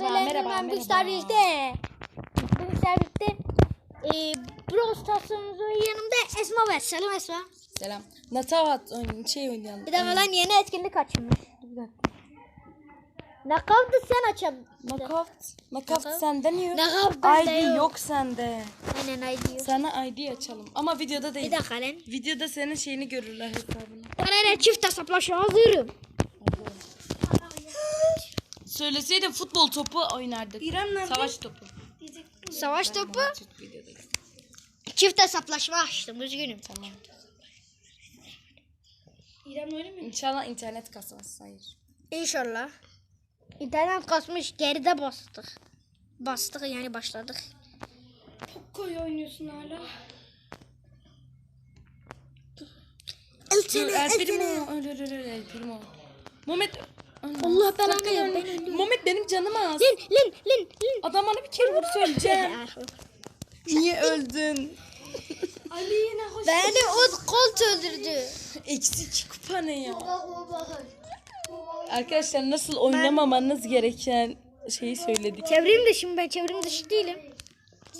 Merhaba, merhaba, Ben merhaba. Büyükler Birlikte. Büyükler Birlikte. Ee, Brawl Stars'ımızın yanımda Esma var. Selam Esma. Selam. Natavat oyun şey oynayalım. Bir dakika lan yeni etkinlik açılmış. Bir dakika. Nakavtı sen açabilirsin. Knockout. Knockout Knockout. senden yok. Knockout bende ID yok. yok sende. Aynen ID yok. Sana ID açalım. Ama videoda değil. Bir dakika lan. Videoda senin şeyini görürler hesabını. Bana ne çift hesaplaşma hazırım. Söyleseydin futbol topu oynardık. İrem nerede? Savaş topu. Savaş topu. Çift hesaplaşma açtım üzgünüm. Tamam. İrem öyle mi? İnşallah internet kasmaz. Hayır. İnşallah. İnternet kasmış geride bastık. Bastık yani başladık. Poco'yu oynuyorsun hala. El Primo. El Primo. Muhammed. Allah belanı sakın ver, ölme. ben öldüm. Muhammed benim canım az. Lin lin lin lin. Adam bana bir kere vursa öleceğim. Niye öldün? Ali yine hoş. Beni o Colt öldürdü. Eksi iki kupa ne ya? Arkadaşlar nasıl oynamamanız gereken şeyi söyledik. Çevrim dışı ben çevrim dışı değilim.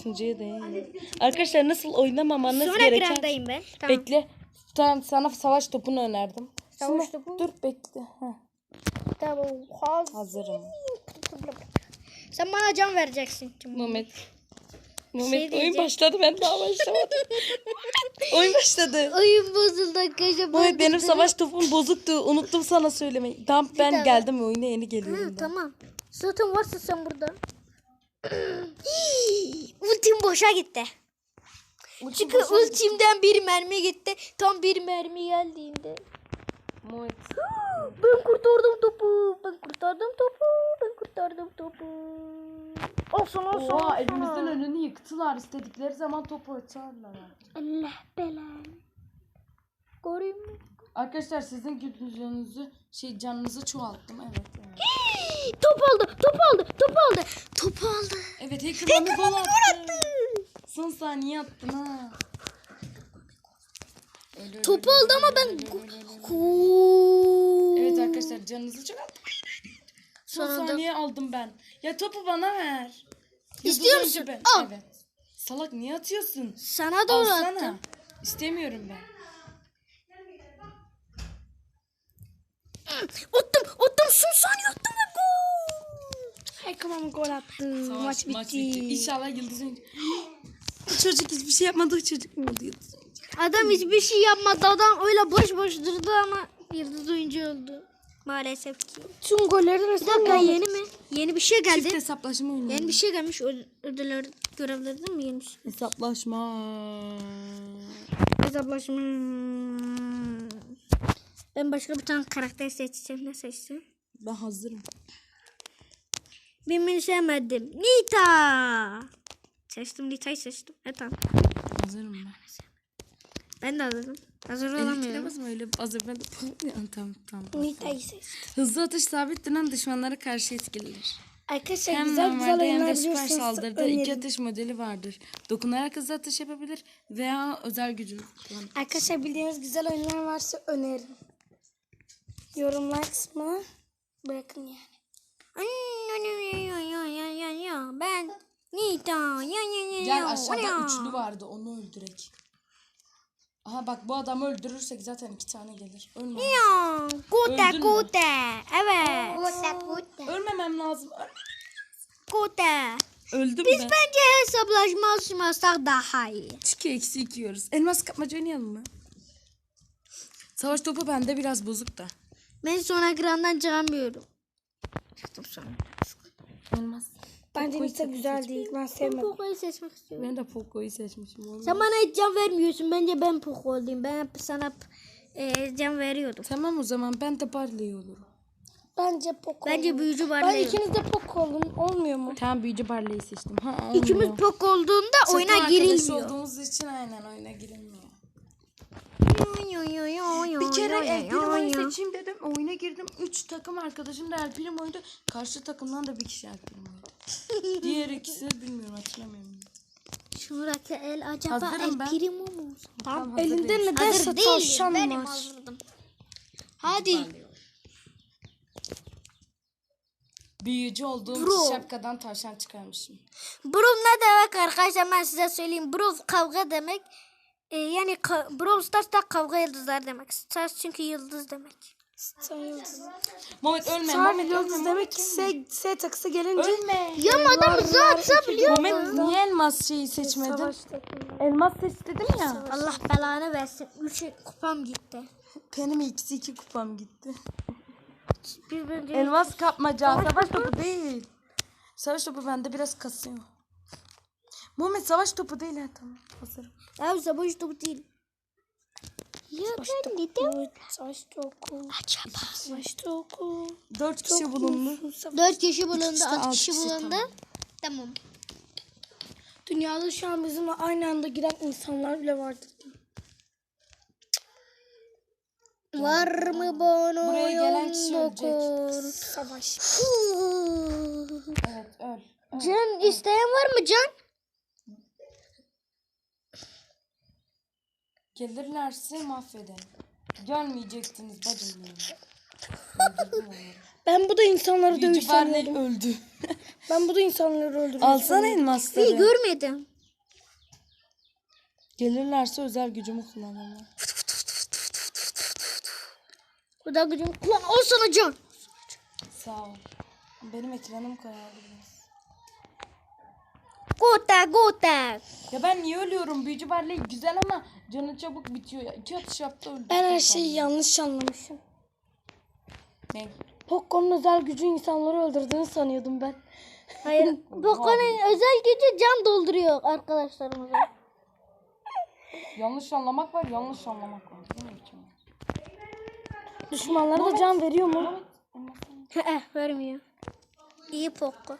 Sunucuya değil. Arkadaşlar nasıl oynamamanız Sonra gereken... ekrandayım ben. Tamam. Bekle. Tamam sana savaş topunu önerdim. Savaş Şimdi- topu? Dur bekle. Heh, Tamam. Hazırım. Sen bana can vereceksin. Muhammed. Muhammed oyun diyeceğim. başladı ben daha başlamadım. oyun başladı. Oyun bozuldu arkadaşlar. Muhammed benim savaş topum bozuktu. Unuttum sana söylemeyi. Tamam ben dakika. geldim oyuna yeni geliyorum. Hı, ben. tamam. Zaten varsın sen burada. Ultim boşa gitti. Çünkü ultimden bir mermi gitti. Tam bir mermi geldiğinde. Muhammed. Ben kurtardım topu. Ben kurtardım topu. Ben kurtardım topu. Olsun olsun. Oha olsun. evimizin önünü yıktılar. İstedikleri zaman topu açarlar. Allah belanı. Mi? Arkadaşlar sizin gücünüzü şey canınızı çoğalttım. Evet. Evet, Top aldı. Top aldı. Top aldı. Top aldı. evet Hacker'la bir gol attı. Son saniye attın ha. Öyle, öyle, Top öyle, aldı ama öyle, ben... öyle, öyle, öyle. Huu. Arkadaşlar canınızı çoğalttım. Son Sonunda- saniye aldım ben. Ya topu bana ver. İstiyor musun? oyuncu Al. Evet. Salak niye atıyorsun? Sana doğru Alsana. attım. İstemiyorum ben. Attım. Attım. Son saniye attım ve gol. Tamam gol attı. Savaş, maç bitti. İnşallah Yıldız oyuncu. Bu çocuk hiçbir şey yapmadı. Çocuk mu oldu Yıldız? Adam hiçbir şey yapmadı. Adam öyle boş boş durdu ama yıldız oyuncu oldu. Maalesef ki. Tüm golleri Bir resmen dakika yeni mi? Yeni bir şey Çift geldi. hesaplaşma oynuyor. Yeni bir şey gelmiş. Ödüller, görevler değil mi? Bir şey. Hesaplaşma. Hesaplaşma. Ben başka bir tane karakter seçeceğim. Ne seçsem? Ben hazırım. Beni sevmedim. Nita. Seçtim Nita'yı seçtim. Evet tamam. Hazırım ben. Ben de hazırım. Hazır olamıyorum. basma öyle hazır ben de Ya, tamam tamam. Nita'yı seçtim. Hızlı atış sabit dönen düşmanlara karşı etkilidir. Arkadaşlar Hem güzel güzel hem de süper saldırıda iki atış modeli vardır. Dokunarak hızlı atış yapabilir veya özel gücü kullanır. Arkadaşlar bildiğiniz güzel oyunlar varsa öneririm. Yorumlar kısmına bırakın yani. Ben Nita. Gel aşağıda üçlü vardı onu öldürek. Aha bak bu adamı öldürürsek zaten iki tane gelir. Ölmem. Ya, Öldün mü? kute. Evet. Kute kute. Ölmemem lazım. Kute. Öldüm Biz ben. bence hesaplaşma açmasak daha iyi. Çünkü eksi iki yiyoruz. Elmas kapmaca oynayalım mı? Savaş topu bende biraz bozuk da. Ben son ekrandan çıkamıyorum. Çıktım sonra. Elmas. Bence Nita güzel değil. Ben sevmedim. Poco'yu seçmek istiyorum. Ben de Poco'yu seçmişim. oğlum. Sen bana hiç can vermiyorsun. Bence ben Poco olayım. Ben hep sana e, can veriyordum. Tamam o zaman ben de Barley olurum. Bence Poco. Bence büyücü Ben Barley. ikiniz de Poco olun. Olmuyor mu? Tamam büyücü Barley'i seçtim. Ha, İkimiz olmuyor. Poco olduğunda Takım oyuna arkadaşı girilmiyor. olduğumuz için aynen oyuna girilmiyor. Bir kere El Primo'yu seçeyim dedim. Oyuna girdim. Üç takım arkadaşım da El Primo'ydu. Karşı takımdan da bir kişi El Primo'ydu. Diğer ikisi bilmiyorum hatırlamıyorum. Şuradaki el acaba Hazırım el ben. primo mu? Tamam, Elinde Hazır değilim. tavşan Benim var. hazırdım. Hadi. Büyücü olduğum Bro. şapkadan tavşan çıkarmışım. Brawl ne demek arkadaşlar ben size söyleyeyim. Brawl kavga demek. Ee, yani ka- Brawl Stars da kavga yıldızlar demek. Stars çünkü yıldız demek. Star yıldız. Muhammed ölme. Muhammed yıldız ölme. demek ki S, S takısı gelince Ölme. Ya adam hızlı atsa biliyor Muhammed niye elmas şeyi takımı. Elmas seç dedim ya. Allah belanı versin. Üç kupam gitti. Benim ikisi iki kupam gitti. Bir bence Elmas kapmaca. Savaş topu değil. Savaş topu bende biraz kasıyor. Muhammed savaş topu değil ha tamam. Hazırım. Abi savaş topu değil. Ya ben dedim. Savaş toku. Acaba. Savaş toku. Dört kişi bulundu. Dört kişi bulundu, altı kişi kişi, bulundu. tamam. Tamam. Dünyada şu an bizimle aynı anda giren insanlar bile vardır. Var mı bana Buraya gelen kişi ölecek. dokun? Savaş. Evet öl. Can isteyen var mı Can? Gelirlerse mahvederim. Gelmeyeceksiniz bacım benim. Öldürdüm onları. Ben bu da insanları Büyücü sanıyordum. öldü. Ben bu da insanları öldürüyorum. Alsana elmasları. İyi görmedim. Gelirlerse özel gücümü kullanırım. Bu da gücüm. Ulan al sana Can. Sağ ol. Benim ekranım karardı biraz. Gota gota. Ya ben niye ölüyorum? Büyücü Barley güzel ama canı çabuk bitiyor. Ya. İki atış yaptı öldü. Ben her şeyi yanlış anlamışım. Ne? Poco'nun özel gücü insanları öldürdüğünü sanıyordum ben. Hayır. Poco'nun özel gücü can dolduruyor arkadaşlarımıza. Yanlış anlamak var, yanlış anlamak var. Değil mi biçim? Düşmanlara da can veriyor mu? Eh vermiyor. İyi Poco.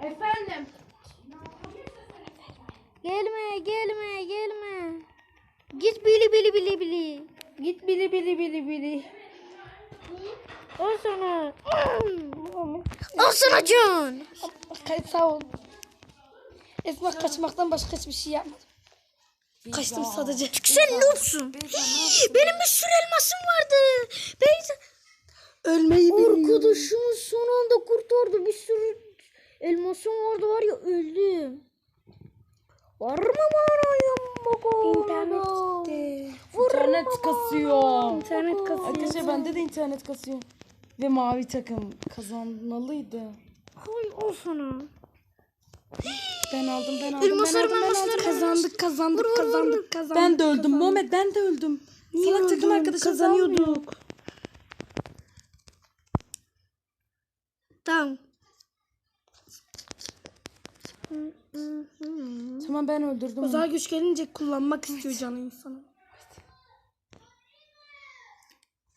Efendim? Gelme gelme gelme. Git bili bili bili bili. Git bili bili bili bili. Al sana. Al sana. Kayıt sağ ol. Esma kaçmaktan başka hiçbir şey yapmadım. Kaçtım sadece. Sen noobsun. Benim bir sürü elmasım vardı. Ben Ölmeyi arkadaşımı son anda kurtardı. Bir sürü elmasım vardı var ya öldüm. Var mı yamma İnternet gitti. İnternet kasıyor. İnternet kasıyor. Arkadaşlar bende de internet kasıyor. Ve mavi takım kazanmalıydı. Hay o sana. Ben aldım, ben aldım, ben Elmaslarım aldım, ben aldım. Kazandık kazandık kazandık kazandık. Ben de öldüm. Muhammed ben de öldüm. Salak takım öldün? arkadaşım Kazanıyorduk. Tamam. Tamam ben öldürdüm. onu. Özel güç gelince kullanmak istiyor canı insanı.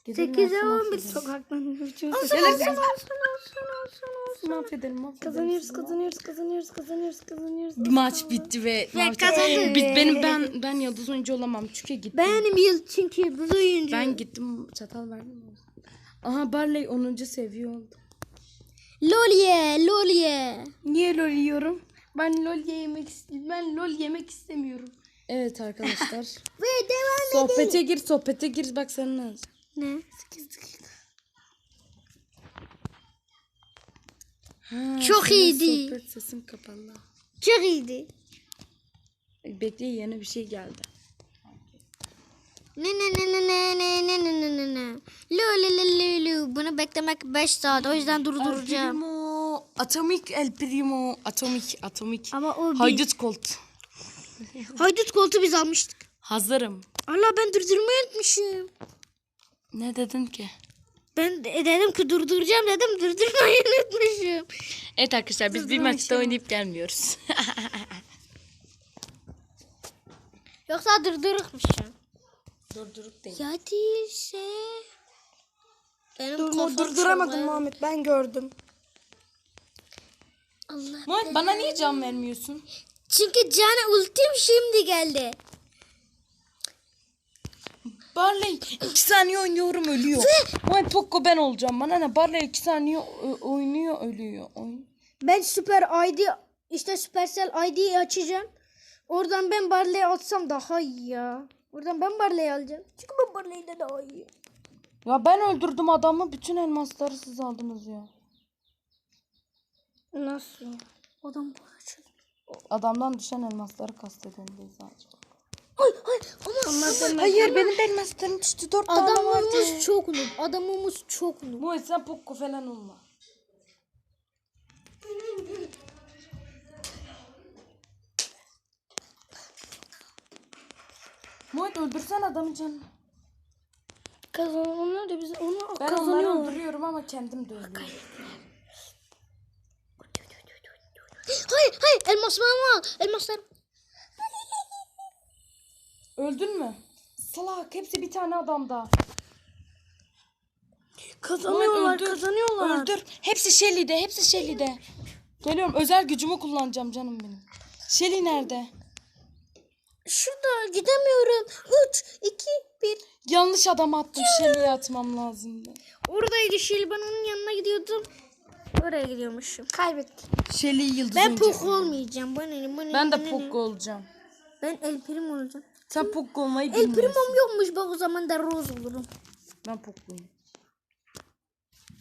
Gelirlerse 8'e 11. mahvederim. Sokaktan yürüyüşümüz. Mahvederim, mahvederim. Kazanıyoruz kazanıyoruz kazanıyoruz kazanıyoruz kazanıyoruz. Maç bitti ve maç kazandık. Bit benim ben ben yıldız oyuncu olamam çünkü gittim. Benim yıl çünkü bu oyuncu. Ben gittim çatal verdim mi? Aha Barley 10. seviye oldu. Lolye, lolye. Niye lol yiyorum? Ben lol yemek. Ben lol yemek istemiyorum. Evet arkadaşlar. Ve devam sohbete gir sohbete gir bak sen ne yazacaksın? Ne? Ha, Çok senin iyiydi. Sohbet sesin kapalı. Çok iyiydi. Bekle yeni bir şey geldi. Ne ne ne ne ne ne ne ne ne ne ne. Lu lu lu lu lu. Bunu beklemek 5 saat. O yüzden durduracağım. Atomik El Primo, Atomik, Atomik. Ama o bir... Haydut Colt. Haydut koltuğu biz almıştık. Hazırım. Allah ben durdurmayı unutmuşum. Ne dedin ki? Ben de- dedim ki durduracağım dedim durdurmayı unutmuşum. Evet arkadaşlar biz bir maçta oynayıp gelmiyoruz. Yoksa durdurukmuşum. Durduruk değil. Ya değilse. Benim Dur, kafam durduramadım çok- Muhammed ben gördüm. Allah. Muhammed bana niye can vermiyorsun? Çünkü canı ultim şimdi geldi. Barley 2 saniye oynuyorum ölüyor. Muhammed Poco ben olacağım. Bana ne Barley 2 saniye ö- oynuyor ölüyor. Oyun. Ben süper ID işte Supercell ID'yi açacağım. Oradan ben Barley'i atsam daha iyi ya. Oradan ben Barley'i alacağım. Çünkü ben Barley'de daha iyi. Ya ben öldürdüm adamı. Bütün elmasları siz aldınız ya. Nasıl ya? Adam bu açıldı. Adamdan düşen elmasları kastediyorum biz sadece. Ay ay ama Hayır benim de elmaslarım düştü. Dört tane vardı. adamımız çok noob. Adamımız çok noob. Bu sen pokko falan olma. Muhammed öldürsen adamı canım. Kazananlar da biz onu Ben onları kazanıyorlar. öldürüyorum ama kendim de ölüyorum. Hayır hayır elmaslarımı al. Elmaslarım. Öldün mü? Salak hepsi bir tane adamda. Kazanıyorlar, öldür. kazanıyorlar. Öldür. Hepsi Shelly'de, hepsi Shelly'de. Geliyorum. Özel gücümü kullanacağım canım benim. Shelly nerede? Şurada gidemiyorum. 3, 2, 1. Yanlış adam attım. Shelly'ye atmam lazımdı. Oradaydı Şil. Ben onun yanına gidiyordum. Oraya gidiyormuşum. Kaybettik. Shelly yıldız Ben oyuncu. Poco olmayacağım. Bana ne, bana Ben ne, de bana ne. Poco olacağım. Ben El Primo olacağım. Sen Poco olmayı El bilmiyorsun. Primo'm yokmuş bak o zaman da Rose olurum. Ben Poco'yum.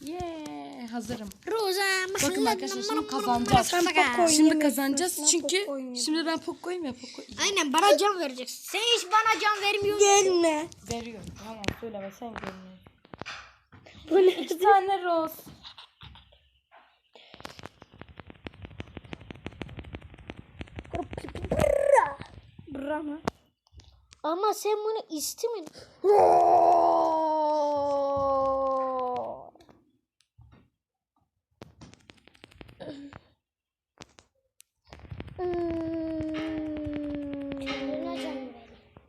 Yeah, hazırım. Rosa. Bakın arkadaşlar şimdi kazanacağız. Şimdi kazanacağız çünkü şimdi ben Poco'yum ya Poco. Aynen bana can vereceksin. Sen hiç bana can vermiyorsun. Gelme. Veriyorum. Tamam söyleme sen görmüyorsun. Böyle İki tane roz. Brahma. Ama sen bunu istemedin.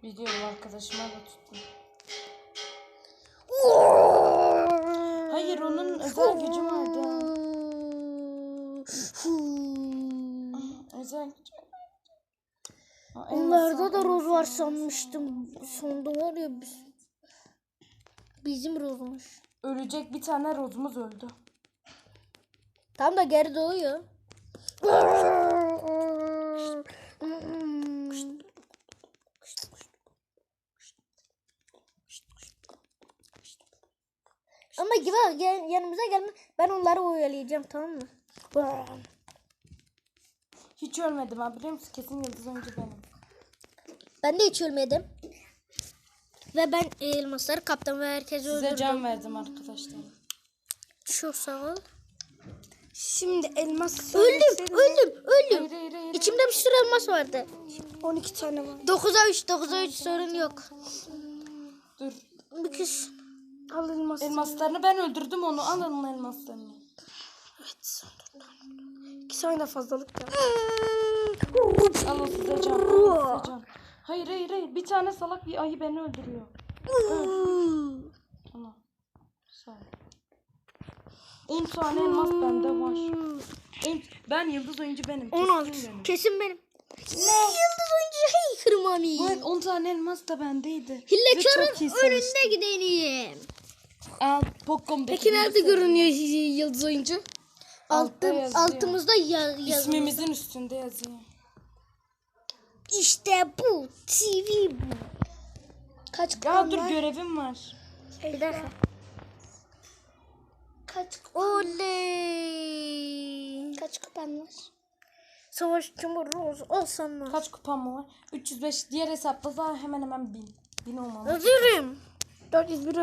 Biliyorum arkadaşıma da tuttum. Hayır onun özel gücü vardı. Özel gücü. Onlarda da roz var sanmıştım. Sonda var ya biz. Bizim rozmuş. Ölecek bir tane rozumuz öldü. Tam da geri doğuyor. Ama gibi gel, yanımıza gelme. Ben onları oyalayacağım tamam mı? Hiç ölmedim ha biliyor musun? Kesin yıldız oyuncu benim. Ben de hiç ölmedim. Ve ben elmasları kaptım ve herkesi Size öldürdüm. can verdim arkadaşlar. Çok sağ ol. Şimdi elmas Öldüm, öldüm, öldüm. Hayır hayır hayır. İçimde bir sürü elmas vardı. 12 tane var. 9'a 3, 9'a 3 sorun yok. Dur. Bir kız. Al elmas. Elmaslarını ben öldürdüm onu. Al onun elmaslarını. Evet. 2 tane de fazlalık da. Al o size can. size. Hayır hayır hayır. Bir tane salak bir ayı beni öldürüyor. Tamam. Sağ ol. 10 tane elmas bende var. En, ben yıldız oyuncu benim. 16. Kesin benim. Kesin benim. Ne? Yıldız oyuncu hey kırmami. Evet 10 tane elmas da bendeydi. İyi önünde gideyim. Al Pokkom'daki Peki nerede görünüyor yıldız oyuncu? Altta Altım, yazıyor. altımızda ya, yazıyor. İsmimizin üstünde yazıyor. İşte bu. TV bu. Kaç Ya kupan dur var? görevim var. Bir dakika. Kaç Oley. kaç kupan var? Savaşçı mı Rose olsana. Kaç kupam mı var? 305. Diğer hesapta da hemen hemen 1000. 1000 olmam. Özürüm. 401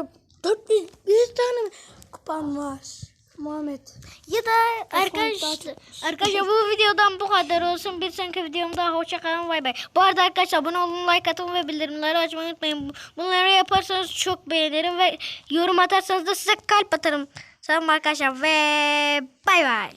400 tane kupan var. Muhammed. Ya da arkadaşlar, arkadaşlar bu videodan bu kadar olsun. Bir sonraki videomda hoşça kalın. Bay bay. Bu arada arkadaşlar abone olun, like atın ve bildirimleri açmayı unutmayın. Bunları yaparsanız çok beğenirim ve yorum atarsanız da size kalp atarım. Tamam arkadaşlar ve bay bay.